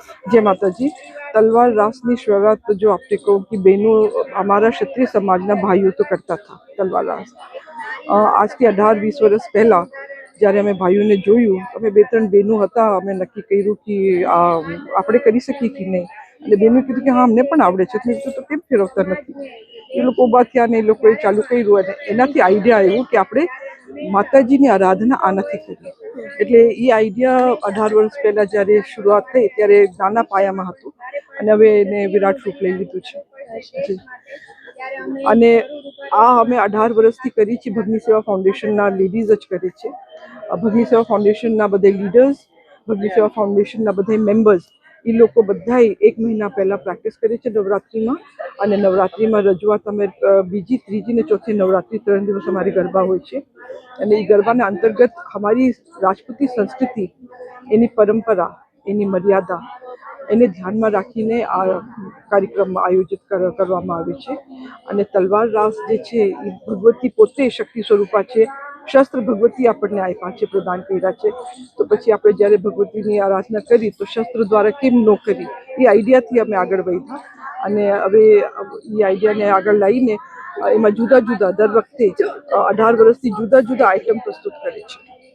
जय माता जी तलवार रास ની શરૂઆત જો આપણે કહો કે બહેનો અમારા ક્ષત્રિય સમાજના ભાઈઓ તો કરતા હતા તલવાર રાસ અ, આજથી અઢાર વીસ વર્ષ પહેલાં જ્યારે અમે ભાઈઓને જોયું અમે બે ત્રણ બહેનો હતા અમે નક્કી કર્યું કે આ આપણે કરી શકીએ કે નહીં અને બહેનો કીધું કે હા અમને પણ આવડે છે મેં કીધું તો કેમ ફેરવતા નથી એ લોકો ઊભા થયા ને એ લોકોએ ચાલુ કર્યું અને એનાથી આઈડિયા આવ્યું કે આપણે માતાજીની આરાધના આનાથી કરી. એટલે એ આઈડિયા અઢાર વર્ષ પહેલાં જ્યારે શરૂઆત થઈ ત્યારે નાના પાયામાં હતું અને હવે એને વિરાટ રૂપ લઈ લીધું છે. અને આ અમે અઢાર વર્ષથી કરી છે ભગની સેવા ફાઉન્ડેશનના લેડીઝ જ કરે છે. ભગની સેવા ફાઉન્ડેશનના બધા લીડર્સ ભગની સેવા ફાઉન્ડેશનના બધા મેમ્બર્સ એ લોકો બધાએ એક મહિના પહેલાં પ્રેક્ટિસ કરે છે નવરાત્રિમાં. અને નવરાત્રિમાં રજૂઆત અમે બીજી, ત્રીજી ને ચોથી નવરાત્રિ ત્રણ દિવસ અમારી ગરબા હોય છે. અને એ ગરબાના અંતર્ગત અમારી રાજપૂતી સંસ્કૃતિ, એની પરંપરા, એની મર્યાદા, એને ધ્યાનમાં રાખીને આ કાર્યક્રમ આયોજિત કર- કરવામાં આવે છે. અને તલવાર રાસ જે છે એ ભગવતી પોતે શક્તિ સ્વરૂપા છે. શસ્ત્ર ભગવતી આપણને આપ્યા છે, પ્રદાન કર્યા છે. તો પછી આપણે જ્યારે ભગવતીની આરાધના કરી, તો શસ્ત્ર દ્વારા કેમ ન કરી? એ આઈડિયાથી અમે આગળ વધ્યા. અને હવે એ આઈડિયાને આગળ લઈને એમાં જુદા જુદા દર વખતે અઢાર વર્ષથી જુદા જુદા આઇટમ પ્રસ્તુત કરે છે.